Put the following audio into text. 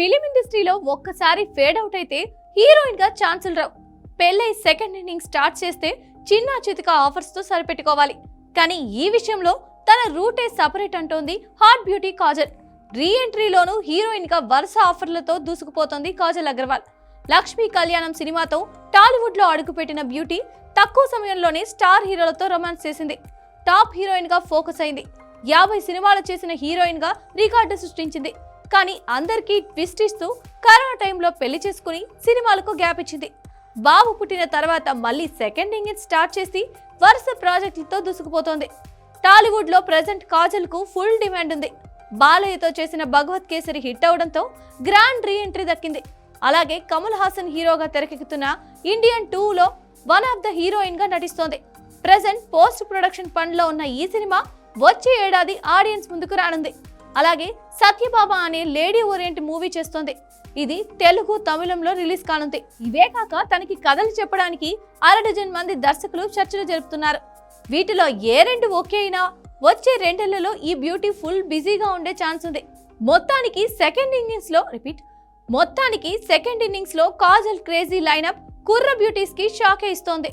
Film ఇండస్ట్రీలో ఒక్కసారి fade out అయితే హీరోయిన్గా ఛాన్సులు రావు. పెళ్ళై సెకండ్ ఇన్నింగ్ స్టార్ట్ చేస్తే చిన్న చితిక ఆఫర్స్తో సరిపెట్టుకోవాలి. కానీ ఈ విషయంలో తన రూటే సపరేట్ అంటోంది హాట్ బ్యూటీ కాజల్. రీ ఎంట్రీలోనూ హీరోయిన్గా వరుస ఆఫర్లతో దూసుకుపోతోంది కాజల్ అగర్వాల్. లక్ష్మీ కళ్యాణం సినిమాతో టాలీవుడ్లో అడుగుపెట్టిన బ్యూటీ తక్కువ సమయంలోనే స్టార్ హీరోలతో రొమాన్స్ చేసింది. టాప్ హీరోయిన్గా ఫోకస్ అయింది. యాభై సినిమాలు చేసిన హీరోయిన్గా రికార్డు సృష్టించింది. కానీ అందరికీ ట్విస్ట్ ఇస్తూ కరోనా టైంలో పెళ్ళి చేసుకుని సినిమాలకు గ్యాప్ ఇచ్చింది. బాబు పుట్టిన తర్వాత మళ్ళీ సెకండ్ ఇంగిన్ స్టార్ట్ చేసి వరుస ప్రాజెక్టులతో దూసుకుపోతోంది. టాలీవుడ్లో ప్రజెంట్ కాజల్కు ఫుల్ డిమాండ్ ఉంది. బాలయ్యతో చేసిన భగవత్ కేసరి హిట్ అవడంతో గ్రాండ్ రీ ఎంట్రీ దక్కింది. అలాగే కమల్ హాసన్ హీరోగా తెరకెక్కుతున్న ఇండియన్ టూలో వన్ ఆఫ్ ద హీరోయిన్గా నటిస్తోంది. ప్రజెంట్ పోస్ట్ ప్రొడక్షన్ పనిలో ఉన్న ఈ సినిమా వచ్చే ఏడాది ఆడియన్స్ ముందుకు రానుంది. అలాగే సత్యబాబా అనే లేడీ ఓరియంట్ మూవీ చేస్తోంది. ఇది తెలుగు తమిళంలో రిలీజ్ కానుంది. ఇవే కాక తనకి కథలు చెప్పడానికి అర డజన్ మంది దర్శకులు చర్చలు జరుపుతున్నారు. వీటిలో ఏ రెండు ఓకే అయినా వచ్చే రెండేళ్ళలో ఈ బ్యూటీ ఫుల్ బిజీగా ఉండే ఛాన్స్ ఉంది. మొత్తానికి సెకండ్ ఇన్నింగ్స్లో రిపీట్ మొత్తానికి సెకండ్ ఇన్నింగ్స్లో కాజల్ క్రేజీ లైనప్ కుర్ర బ్యూటీస్కి షాకే ఇస్తోంది.